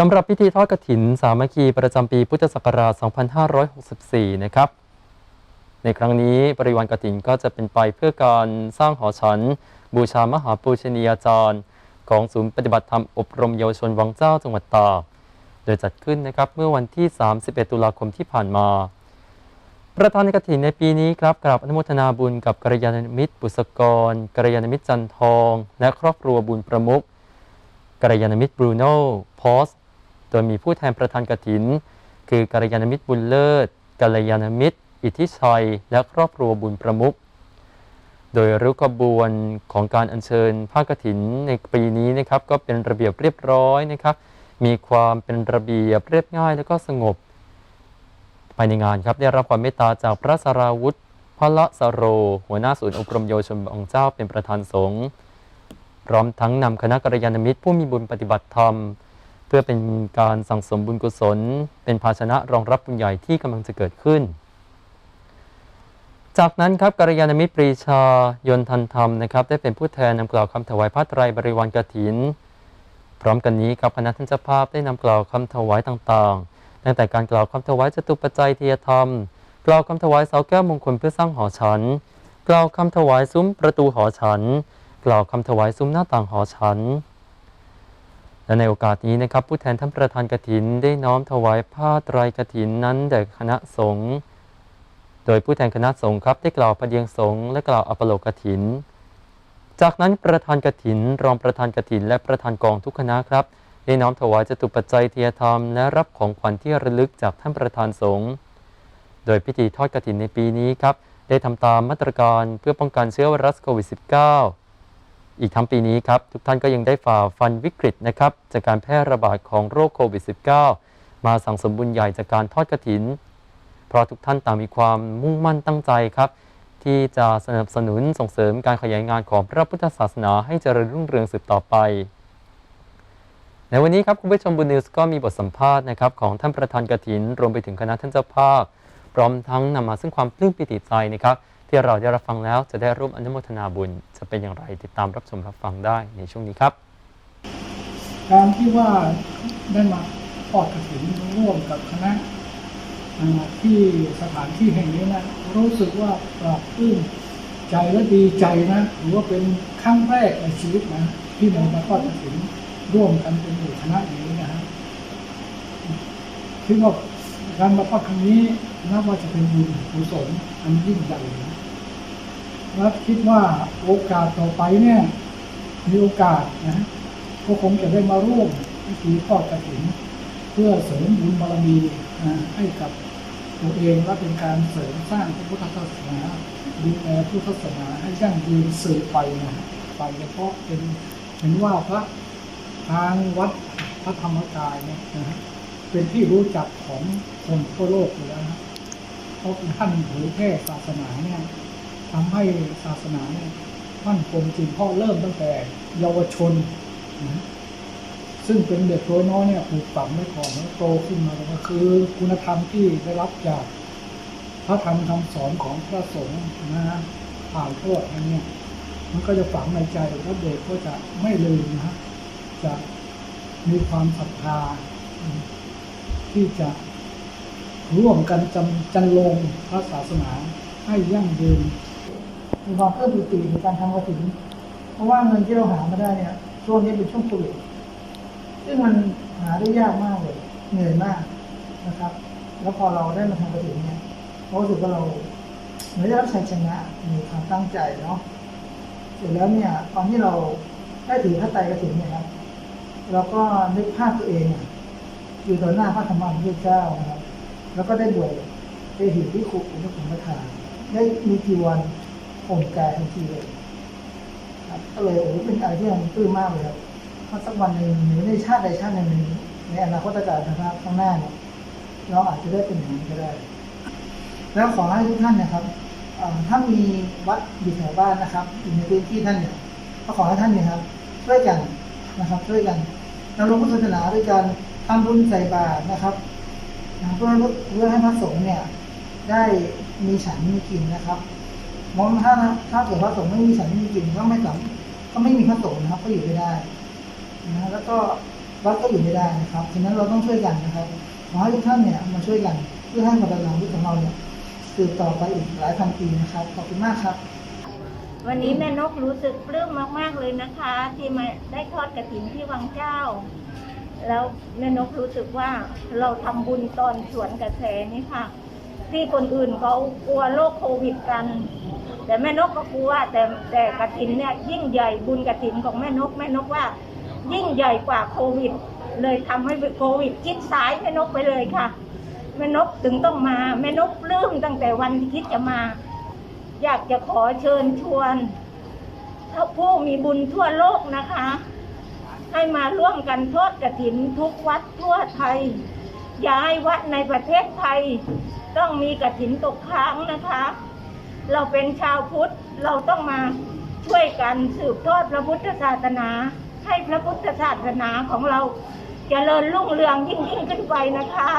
สำหรับพิธีทอดกฐิน สามัคคีประจำปีพุทธศักราช 2564 นะครับ ในครั้งนี้บริวารกฐินก็จะเป็นไปเพื่อการสร้างหอฉัน บูชามหาปูชนียาจารย์ ของศูนย์ปฏิบัติธรรมอบรมเยาวชนวังเจ้าจังหวัดตากโดยจัดขึ้นนะครับเมื่อวันที่ 31 ตุลาคมที่ผ่านมา ประธานในกฐินในปีนี้ครับกราบอนุโมทนาบุญกับกัลยาณมิตรบุษกรกัลยาณมิตรจันทอง และครอบครัวบุญประมุขกัลยาณมิตรบรูโน่พอส ดยมีผู้แทนประธานกฐิน คือกัลยาณมิตรบุญเลิศกัลยาณมิตร อิทธิชัย และครอบครัวบุญประมุขโดยริ้วขบวนของการอัญเชิญผ้ากฐินในปีนี้นะครับก็เป็นระเบียบเรียบร้อยนะครับ มีความเป็นระเบียบเรียบง่าย และก็สงบภายในงานครับได้รับความเมตตาจากพระสราวุธพระละสโร หัวหน้าศูนย์อบรมเยาวชนองค์เจ้าเป็นประธานสงฆ์พร้อมทั้งนำคณะกัลยาณมิตรผู้มีบุญปฏิบัติธรรม เพื่อเป็นการสั่งสมบุญกุศล เป็นภาชนะรองรับบุญใหญ่ที่กำลังจะเกิดขึ้น จากนั้นครับกัลยาณมิตรปรีชายนทันธรรมนะครับ ได้เป็นผู้แทนนำกล่าวคำถวายผ้าไตรบริวารกฐิน พร้อมกันนี้ครับคณะท่านเจ้าภาพได้นำกล่าวคำถวายต่างๆ ตั้งแต่การกล่าวคำถวายจตุปัจจัยเทียธรรม กล่าวคำถวายเสาแก้วมงคลเพื่อสร้างหอฉัน กล่าวคำถวายซุ้มประตูหอฉัน กล่าวคำถวายซุ้มหน้าต่างหอฉัน และในโอกาสนี้นะครับผู้แทนท่านประธานกฐินได้น้อมถวายผ้าไตรกฐินนั้นแด่คณะสงฆ์โดยผู้แทนคณะสงฆ์ครับได้กล่าวประเดียงสงฆ์และกล่าวอัปโลกฐิน จากนั้นประธานกฐิน รองประธานกฐิน และประธานกองทุกคณะครับ ได้น้อมถวายจตุปัจจัยเทียธรรมและรับของขวัญที่ระลึกจากท่านประธานสงฆ์โดยพิธีทอดกฐินในปีนี้ครับได้ทำตามมาตรการเพื่อป้องกันเชื้อไวรัสโควิด -19 อีกทั้งปีนี้ครับ ทุกท่านก็ยังได้ฝ่าฟันวิกฤตนะครับ จากการแพร่ระบาดของโรคโควิด -19 มาสั่งสมบุญใหญ่จากการทอดกฐิน เพราะทุกท่านต่างมีความมุ่งมั่นตั้งใจครับ ที่จะสนับสนุนส่งเสริมการขยายงานของพระพุทธศาสนาให้เจริญรุ่งเรืองสืบต่อไป ในวันนี้ครับคุณผู้ชมบุญนิวส์ก็มีบทสัมภาษณ์นะครับของท่านประธานกฐิน รวมไปถึงคณะท่านเจ้าภาพ พร้อมทั้งนำมาซึ่งความปลื้มปิติใจนะครับ ที่เราได้รับฟังแล้วจะได้ร่วมอนุโมทนาบุญ จะเป็นอย่างไรติดตามรับชมรับฟังได้ในช่วงนี้ครับ การที่ว่าได้มาทอดกระถินร่วมกับคณะที่สถานที่แห่งนี้นะรู้สึกว่าปลาบปลื้มใจและดีใจนะถือว่าเป็นครั้งแรกในชีวิตนะที่เรามาทอดกระถินร่วมกันเป็นหมู่คณะอย่างนี้นะฮะคิดว่า การมาทอดครั้งนี้นับว่าจะเป็นบุญกุศลอันยิ่งใหญ่นะและคิดว่าโอกาสต่อไปเนี่ยมีโอกาสนะก็คงจะได้มาร่วมพิธีทอดกระถิ่นเพื่อเสริมบุญบารมีนะให้กับตัวเองและเป็นการเสริมสร้างพระพุทธศาสนาดูแลพุทธศาสนาให้ยั่งยืนสืบไปนะไปเฉพาะเป็นเห็นว่าพระทางวัดพระธรรมกายเนี่ยนะ เป็นที่รู้จักของคนทั่วโลกอยู่แล้วนะเพราะท่านเผยแพร่ศาสนาเนี่ยทำให้ศาสนาเนี่ยมั่นคงจริงเพ่อเริ่มตั้งแต่เยาวชนนะซึ่งเป็นเด็กตัวน้อยเนี่ยปลูกฝังไว้ก่อนแล้วโตขึ้นมาก็คือ คุณธรรมที่ได้รับจากพระธรรมคำสอนของพระสงฆ์นะผ่านทอดอันเนี้ยมันก็จะฝังในใจแล้วเด็กก็จะไม่ลืมนะฮะจะมีความศรัทธา ที่จะร่วมกันจำจันลงพระศาสนาให้ยั่งยืนมีความเพิ่มปิติในการทำกระถิ่นเพราะว่าเงินที่เราหามาได้เนี่ยช่วงนี้เป็นช่วงโควิดซึ่งมันหาได้ยากมากเลย เหนื่อยมากนะครับ แล้วพอเราได้มาทำกระถิ่นเนี่ยเรารู้สึกว่าเราเหมือนได้รับชัยชนะมีความตั้งใจเนาะเสร็จแล้วเนี่ยตอนที่เราได้ถือพระไตรกระถิ่นเนี่ยครับเราก็นึกภาพตัวเองอะ อยู่ต่อหน้าพระธรรมพุทธเจ้านะครับแล้วก็ได้บวชได้หิวที่ขุอุปสมบทาน ได้มีจีวรผมกายทันทีเลยครับก็เลยโอ้โหเป็นอะไรที่มันปลื้มมากเลยครับถ้าสักวันหนึ่งหรือในชาติใดชาติหนึ่งในอนาคตการนะครับข้างหน้าเนี่ยเราอาจจะได้เป็นอย่างนี้ก็ได้ แล้วขอให้ทุกท่านนะครับถ้ามีวัดอยู่แถวบ้านนะครับอยู่ในพื้นที่ท่านเนี่ยก็ขอให้ท่านเนี่ยครับ ช่วยกันนะครับ ช่วยกันนำลงพุทธศาสนาด้วยการ ทำบุญใส่บาตรนะครับเพื่อเพื่อให้พระสงฆ์เนี่ย ได้มีฉันมีกินนะครับมองถ้าถ้าเกิดพระสงฆ์ไม่มีฉันไม่มีกินก็ไม่สามก็ไม่มีพระสงฆ์นะครับ ก็อยู่ไม่ได้นะแล้วก็วัดก็อยู่ไม่ได้นะครับฉะนั้นเราต้องช่วยกันนะครับขอให้ทุกท่านเนี่ยมาช่วยกันเพื่อให้มาดำเนินชีวิตของเราเนี่ยสืบต่อไปอีกหลายพันปีนะครับขอบคุณมากครับ วันนี้แม่นกรู้สึกปลื้มมากๆเลยนะคะ ที่มาได้ทอดกระถินที่วังเจ้า แล้วแม่นกรู้สึกว่าเราทำบุญตอนสวนกระแสนี่ค่ะ ที่คนอื่นเขากลัวโรคโควิดกัน แต่แม่นกก็กลัวแต่แต่กระถินเนี่ยยิ่งใหญ่บุญกระถินของแม่นกแม่นกว่า ยิ่งใหญ่กว่าโควิด เลยทำให้โควิดคิดซ้ายแม่นกไปเลยค่ะ แม่นกถึงต้องมาแม่นกปลื้มตั้งแต่วันที่คิดจะมา อยากจะขอเชิญชวนถ้าผู้มีบุญทั่วโลกนะคะ ให้มาร่วมกันทอดกระถินทุกวัดทั่วไทย ย้ายวัดในประเทศไทย ต้องมีกระถินตกค้างนะคะ เราเป็นชาวพุทธเราต้องมาช่วยกันสืบทอดพระพุทธศาสนา ให้พระพุทธศาสนาของเราเจริญรุ่งเรืองยิ่งยิ่งขึ้นไปนะคะ